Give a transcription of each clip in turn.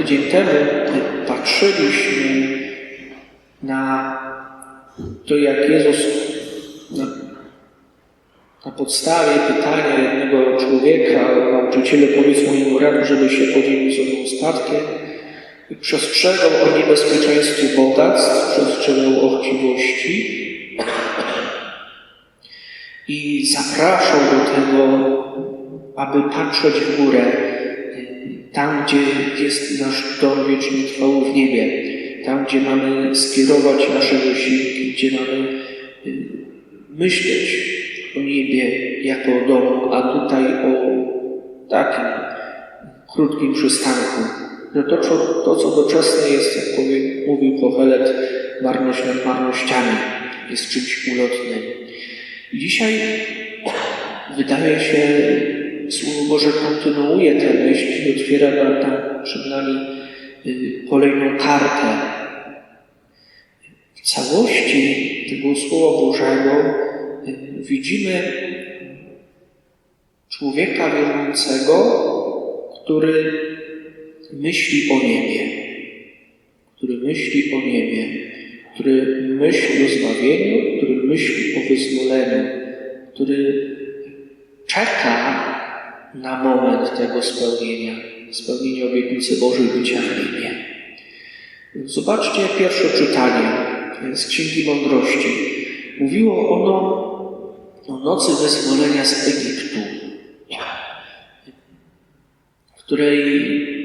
Tydzień temu patrzyliśmy na to, jak Jezus na, na podstawie pytania jednego człowieka, nauczyciele powiedz mojemu radu, żeby się podzielił ze mną spadkiem, i przestrzegał o niebezpieczeństwie bogactw, przestrzegał o chciwości i zapraszał do tego, aby patrzeć w górę, tam, gdzie jest nasz dom wiecznie trwały w niebie, tam, gdzie mamy skierować nasze wysiłki, gdzie mamy y, myśleć o niebie jako o domu, a tutaj o takim krótkim przystanku. Że to, co, to, co doczesne jest, jak powie, mówił Kohelet, marność nad marnościami, jest czymś ulotnym. Dzisiaj wydaje się, Słowo Boże kontynuuje tę myśl i otwiera nam tam przed nami y, kolejną kartę. W całości tego Słowa Bożego y, widzimy człowieka wierzącego, który myśli o niebie, który myśli o niebie, który myśli o zbawieniu, który myśli o wyzwoleniu, który czeka na moment tego spełnienia, spełnienia obietnicy Bożej bycia w niebie. Zobaczcie pierwsze czytanie z Księgi Mądrości. Mówiło ono o nocy wyzwolenia z Egiptu, w której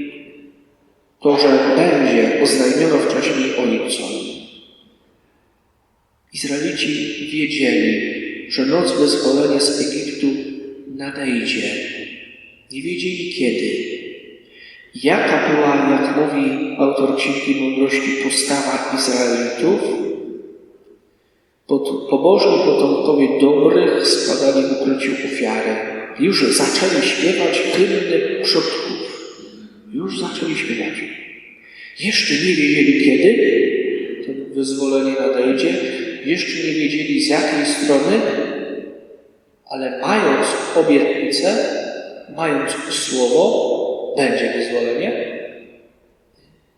to, że będzie oznajmiono wcześniej ojcom. Izraelici wiedzieli, że noc wyzwolenia z Egiptu nadejdzie. Nie wiedzieli kiedy. Jaka była, jak mówi autor Księgi Mądrości, postawa Izraelitów? Pod, pobożni potomkowie dobrych składali w ukryciu ofiary. Już zaczęli śpiewać hymny przodków. Już zaczęli śpiewać. Jeszcze nie wiedzieli kiedy to wyzwolenie nadejdzie. Jeszcze nie wiedzieli z jakiej strony, ale mając obietnicę, mając słowo, będzie wyzwolenie,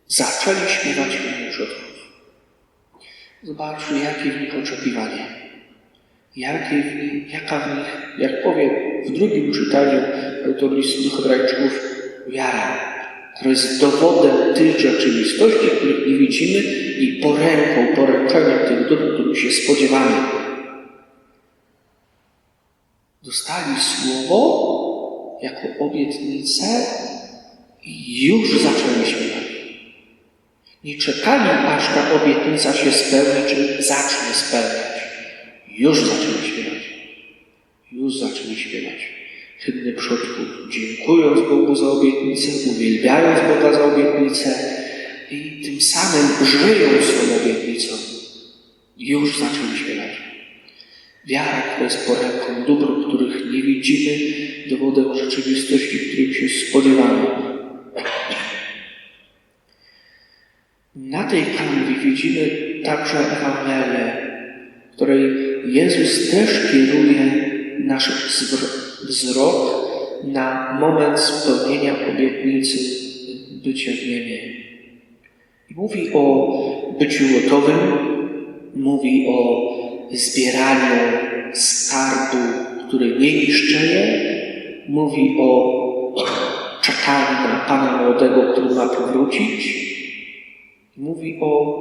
zaczęli śpiewać hymny przodków. Zobaczmy, jakie w nich oczekiwanie. Jakie w nich, jaka w nich, jak powie w drugim czytaniu autor listu do Hebrajczyków, wiara, która jest dowodem tych rzeczywistości, których nie widzimy i poręką, poręczeniem tych dóbr, których się spodziewamy. Dostali słowo jako obietnicę i już zaczęli śpiewać. Nie czekali, aż ta obietnica się spełni, czy zacznie spełniać. Już zaczęli śpiewać. Już zaczęli śpiewać. Hymny przodków, dziękując Bogu za obietnicę, uwielbiając Boga za obietnicę i tym samym żyjąc tą obietnicą. Już zaczęli śpiewać. Wiara, która jest poręką dóbr, których nie widzimy, dowodem rzeczywistości, których się spodziewamy. Na tej kanwie widzimy także Ewangelię, której Jezus też kieruje nasz wzrok na moment spełnienia obietnicy bycia w niebie. Mówi o byciu gotowym, mówi o zbieraniu skarbu, który nie niszczeje, mówi o czekaniu na Pana Młodego, który ma powrócić, mówi o,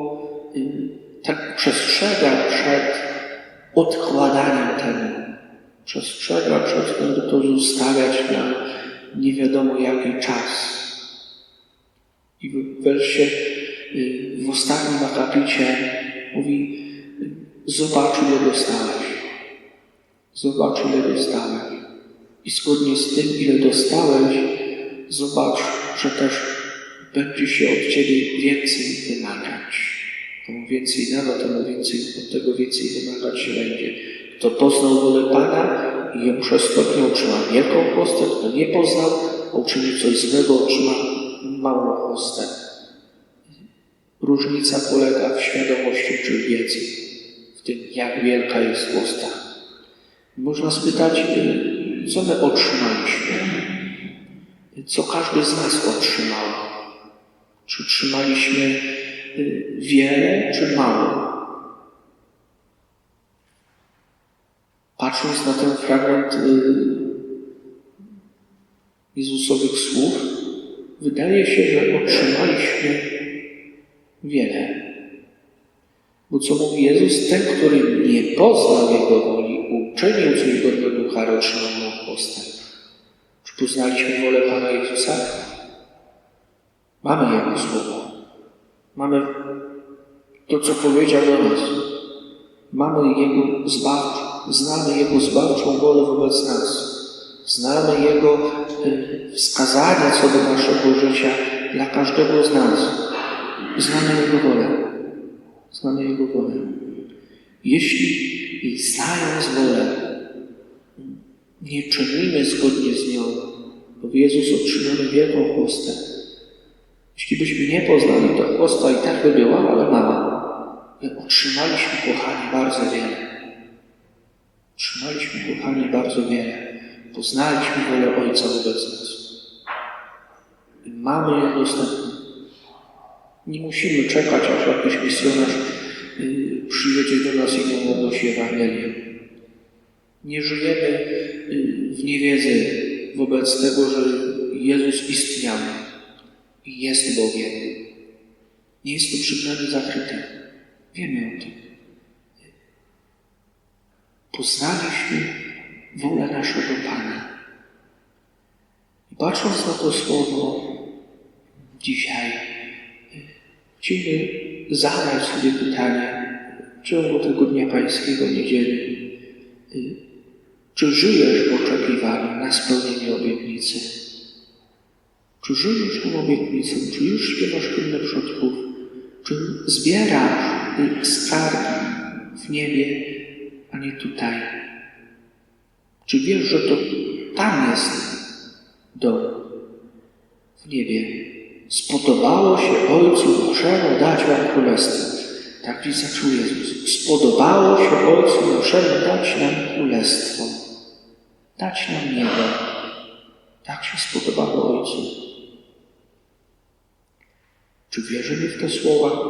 tak przestrzega przed odkładaniem tego. Przestrzega przed tym, by to zostawiać na nie wiadomo jaki czas. I w wersie, w ostatnim akapicie mówi, zobacz ile dostałeś. Zobacz ile dostałeś. I zgodnie z tym, ile dostałeś, zobacz, że też będzie się od Ciebie więcej wymagać. Komu więcej dano, temu więcej, od tego więcej wymagać się będzie. Kto poznał wolę Pana i ją przestopnie otrzyma wielką chłostę, kto nie poznał, a uczynił coś złego, otrzyma małą chłostę. Różnica polega w świadomości czy wiedzy, jak wielka jest chłosta. Można spytać, co my otrzymaliśmy, co każdy z nas otrzymał. Czy trzymaliśmy y, wiele, czy mało? Patrząc na ten fragment y, Jezusowych słów, wydaje się, że otrzymaliśmy wiele. Bo co mówi Jezus, ten, który nie poznał Jego woli, uczynił coś godnego ducha, mu postęp. Czy poznaliśmy wolę Pana Jezusa? Mamy Jego słowo. Mamy to, co powiedział do nas. Mamy Jego zbawczą, znamy Jego zbawczą wolę wobec nas. Znamy Jego y, wskazania co do naszego życia dla każdego z nas. Znamy Jego wolę. Znamy Jego wolę. Jeśli znając wolę, nie czynimy zgodnie z nią, bo Jezus otrzymamy wielką chłostę. Jeśli byśmy nie poznali, to chłosta i tak by była, ale mała. My otrzymaliśmy, kochani, bardzo wiele. Otrzymaliśmy, kochani, bardzo wiele. Poznaliśmy wolę Ojca wobec nas. I mamy ją dostępną. Nie musimy czekać, aż jakiś misjonarz y, przyjedzie do nas i nam ogłosi Ewangelię. Nie żyjemy y, w niewiedzy wobec tego, że Jezus istniał i jest Bogiem. Nie jest to przed zakryte. Wiemy o tym. Poznaliśmy wolę naszego Pana. Patrząc na to słowo dzisiaj, chcielibyśmy zadać sobie pytanie w ciągu tego Dnia Pańskiego, niedzieli. Czy żyjesz w oczekiwaniu na spełnienie obietnicy? Czy żyjesz tą obietnicą? Czy już śpiewasz hymnę przodków? Czy zbierasz skargi w niebie, a nie tutaj? Czy wiesz, że to tam jest dom w niebie? Spodobało się Ojcu Naszemu dać Wam królestwo. Tak dziś zaczął Jezus. Spodobało się Ojcu Naszemu dać nam królestwo. Dać nam niebo. Tak się spodobało Ojcu. Czy wierzymy w te słowa?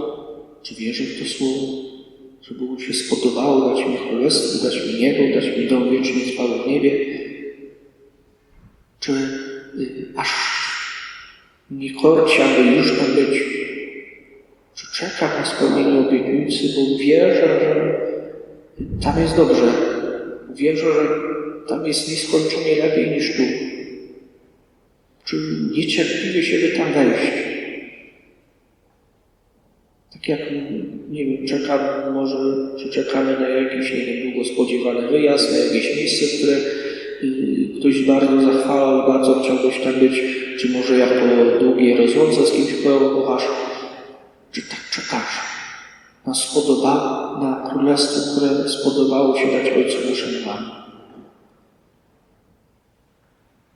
Czy wierzę w to słowo? Żeby mu się spodobało dać mi królestwo, dać mi niebo, dać mi dom wieczny trwały w niebie? Czy y, aż nie korci, aby już tam być? Czy czekam na spełnienie obietnicy, bo wierzę, że tam jest dobrze. Wierzę, że tam jest nieskończenie lepiej niż tu. Czy niecierpliwie się by tam wejść? Tak jak, nie wiem, czekam może, czy czekamy na jakiś, nie wiem, długo spodziewany wyjazd, na jakieś miejsce, które y, ktoś bardzo zachwalał bardzo chciałbyś tam być, czy może jak po długiej rozłące z kimś kochasz, czy tak czekasz na spodoba, na królestwo, które spodobało się dać Ojcu naszemu Panu.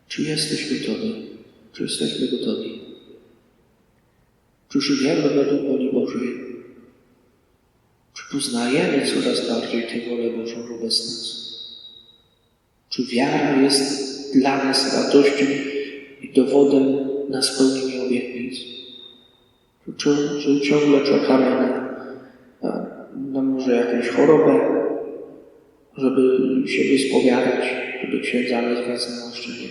Czy jesteś gotowy? Czy jesteśmy gotowi? Czy żyjemy według woli Bożej? Czy poznajemy coraz bardziej tę wolę Bożą wobec nas? Czy wiara jest dla nas radością i dowodem na spełnienie obietnic? Czy, czy ciągle czekamy na, na, na może jakąś chorobę, żeby się wyspowiadać, żeby księdza nazwać na naszczenie?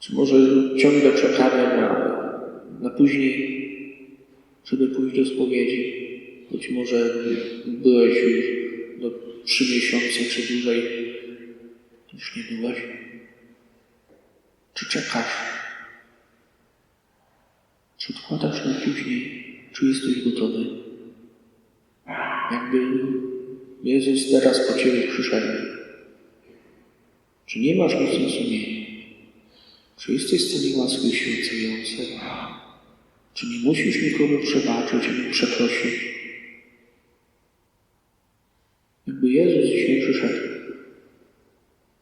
Czy może ciągle czekamy na na później, żeby pójść do spowiedzi. Być może byłeś już do trzy miesiące czy dłużej, już nie byłeś. Czy czekasz? Odkładasz na później? Czy jesteś gotowy? Jakby Jezus teraz po Ciebie przyszedł. Czy nie masz nic na sumieniu? Czy jesteś z tej łaski święcającej? Czy nie musisz nikomu przebaczyć ani przeprosić? Jakby Jezus dzisiaj przyszedł,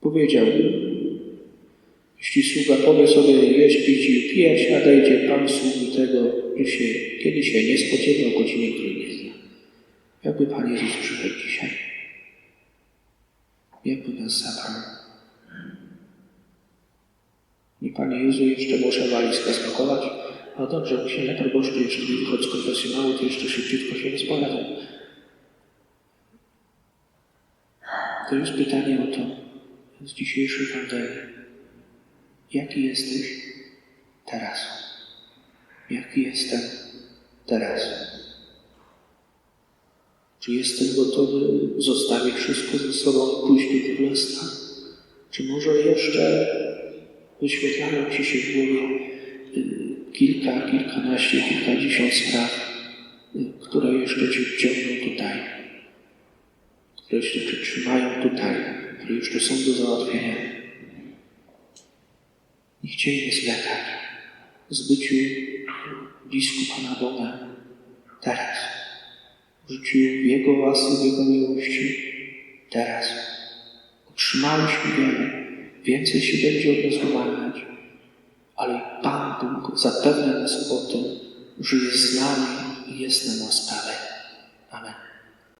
powiedział, jeśli sługa powie sobie jeść, pić i pijać, nadejdzie Pan sługi tego, że się, kiedy się nie spodziewa o godzinie, której nie zna. Jakby Pan Jezus przyszedł dzisiaj? Jakby nas zabrał? Nie, Panie Jezu, jeszcze muszę walizkę spakować, No dobrze, księże proboszczu jeszcze nie wychodzi z konfesjonału, to jeszcze szybciutko się rozpowiadam. To jest pytanie o to z dzisiejszej Ewangelii. Jaki jesteś teraz? Jaki jestem teraz? Czy jestem gotowy zostawić wszystko ze sobą i pójść do królestwa? Czy może jeszcze wyświetlają Ci się w głowie y, kilka, kilkanaście, kilkadziesiąt spraw, y, które jeszcze Cię ciągną tutaj, które jeszcze Cię trzymają tutaj, które jeszcze są do załatwienia? Nie chcieli zwlekać z byciu blisko Pana Boga teraz, w życiu w Jego łasce, w Jego miłości teraz. Otrzymaliśmy wiele, więcej się będzie od nas wymagać, ale Pan Bóg zapewnia nas o tym, że jest z nami i jest nam łaskawy. Amen.